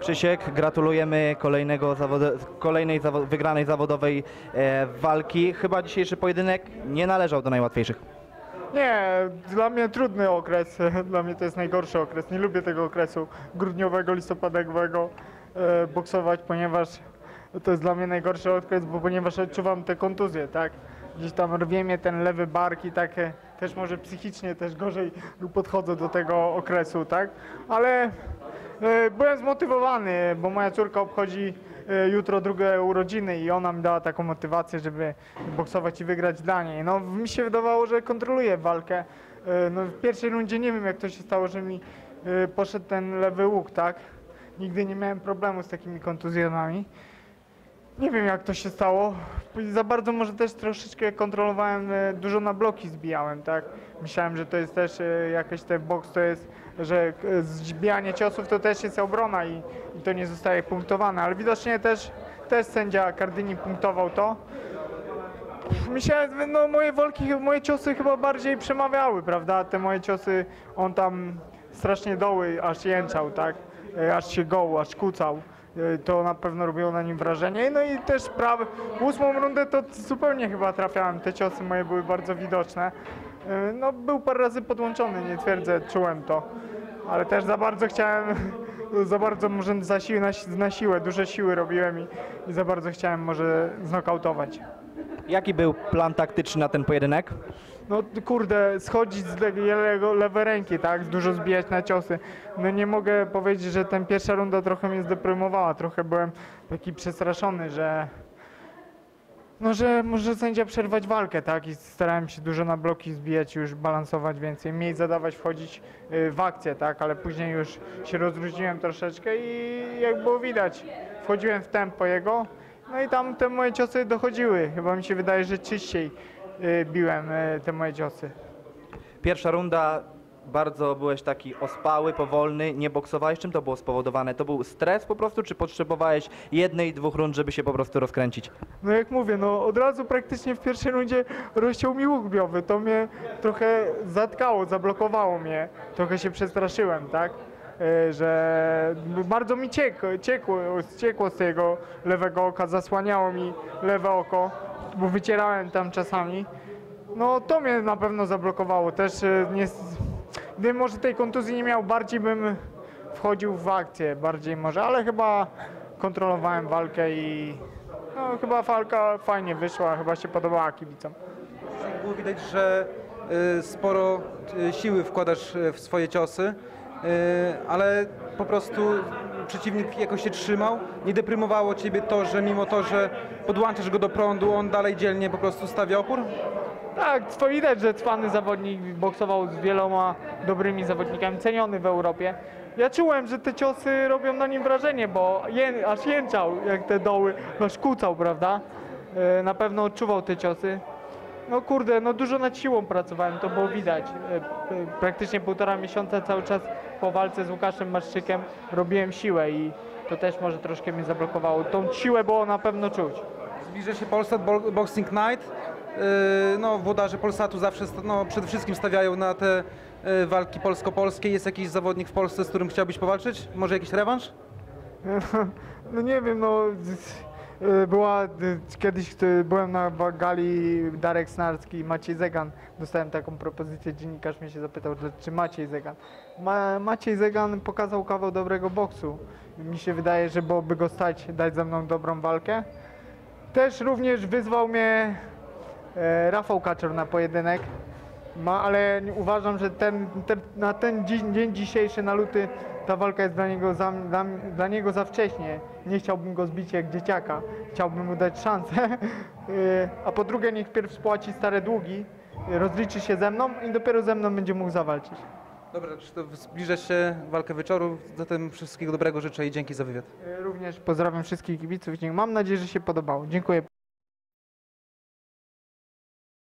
Krzysiek, gratulujemy kolejnego zawode- kolejnej zawo- wygranej zawodowej e, walki. Chyba dzisiejszy pojedynek nie należał do najłatwiejszych. Nie, dla mnie trudny okres. Dla mnie to jest najgorszy okres. Nie lubię tego okresu grudniowego, listopadowego e, boksować, ponieważ to jest dla mnie najgorszy okres, bo ponieważ odczuwam te kontuzje, tak? Gdzieś tam rwie mnie ten lewy bark i tak też może psychicznie też gorzej podchodzę do tego okresu, tak? Ale byłem zmotywowany, bo moja córka obchodzi e, jutro drugie urodziny i ona mi dała taką motywację, żeby boksować i wygrać dla niej. No mi się wydawało, że kontroluję walkę. E, No, w pierwszej rundzie nie wiem jak to się stało, że mi e, poszedł ten lewy łuk, tak? Nigdy nie miałem problemu z takimi kontuzjami. Nie wiem jak to się stało. Za bardzo może też troszeczkę kontrolowałem, e, dużo na bloki zbijałem, tak? Myślałem, że to jest też e, jakieś ten boks, to jest, że e, zbijanie ciosów to też jest obrona i, i to nie zostaje punktowane, ale widocznie też, też sędzia Cardyni punktował to. Myślałem, no moje walki, moje ciosy chyba bardziej przemawiały, prawda? Te moje ciosy, on tam strasznie doły, aż jęczał, tak? E, Aż się goł, aż kucał. E, To na pewno robiło na nim wrażenie. No i też prawy, ósmą rundę to zupełnie chyba trafiałem. Te ciosy moje były bardzo widoczne. E, No był parę razy podłączony, nie twierdzę, czułem to. Ale też za bardzo chciałem, za bardzo może za siłę, na, na siłę, duże siły robiłem i, i za bardzo chciałem może znokautować. Jaki był plan taktyczny na ten pojedynek? No kurde, schodzić z le- lewego, lewej ręki, tak? Dużo zbijać na ciosy. No nie mogę powiedzieć, że ten pierwsza runda trochę mnie zdeprymowała. Trochę byłem taki przestraszony, że no, że może sędzia przerwać walkę, tak? I starałem się dużo na bloki zbijać, już balansować więcej, mniej zadawać, wchodzić y, w akcję, tak? Ale później już się rozluźniłem troszeczkę i jak było widać, wchodziłem w tempo jego, no i tam te moje ciosy dochodziły. Chyba mi się wydaje, że czyściej y, biłem y, te moje ciosy. Pierwsza runda, bardzo byłeś taki ospały, powolny, nie boksowałeś. Czym to było spowodowane? To był stres po prostu, czy potrzebowałeś jednej, dwóch rund, żeby się po prostu rozkręcić? No jak mówię, no od razu praktycznie w pierwszej rundzie rozciął mi łuk biowy. To mnie trochę zatkało, zablokowało mnie. Trochę się przestraszyłem, tak? E, Że bardzo mi ciekło, ciekło, ciekło z tego lewego oka, zasłaniało mi lewe oko, bo wycierałem tam czasami. No to mnie na pewno zablokowało. Też e, nie, gdybym może tej kontuzji nie miał, bardziej bym wchodził w akcję, bardziej może, ale chyba kontrolowałem walkę i no, chyba walka fajnie wyszła, chyba się podobała kibicom. Było widać, że y, sporo y, siły wkładasz y, w swoje ciosy, ale po prostu przeciwnik jakoś się trzymał. Nie deprymowało ciebie to, że mimo to, że podłączasz go do prądu, on dalej dzielnie po prostu stawia opór? Tak, to widać, że cwany zawodnik boksował z wieloma dobrymi zawodnikami, ceniony w Europie. Ja czułem, że te ciosy robią na nim wrażenie, bo aż jęczał, jak te doły, aż kucał, prawda? E, Na pewno odczuwał te ciosy. No kurde, no dużo nad siłą pracowałem, to było widać. E, Praktycznie półtora miesiąca cały czas po walce z Łukaszem Maszczykiem robiłem siłę i to też może troszkę mnie zablokowało. Tą siłę było na pewno czuć. Zbliża się Polsat Bo- Boxing Night. Y, No, włodarze Polsatu zawsze no, przede wszystkim stawiają na te y, walki polsko-polskie. Jest jakiś zawodnik w Polsce, z którym chciałbyś powalczyć? Może jakiś rewanż? No nie wiem, no z- y, była kiedyś byłem na gali Darek Snarski i Maciej Zegan. Dostałem taką propozycję, dziennikarz mnie się zapytał, czy Maciej Zegan. Ma, Maciej Zegan pokazał kawał dobrego boksu. Mi się wydaje, że byłoby go stać dać ze mną dobrą walkę. Też również wyzwał mnie Rafał Kaczor na pojedynek. Ma, ale uważam, że ten, ten, na ten dziś, dzień dzisiejszy, na luty, ta walka jest dla niego, za, dla, dla niego za wcześnie. Nie chciałbym go zbić jak dzieciaka. Chciałbym mu dać szansę. E, A po drugie, niech pierw spłaci stare długi, e, rozliczy się ze mną i dopiero ze mną będzie mógł zawalczyć. Dobra, Krzysztof, zbliża się walka wieczoru. Zatem wszystkiego dobrego życzę i dzięki za wywiad. E, Również pozdrawiam wszystkich kibiców. Mam nadzieję, że się podobało. Dziękuję.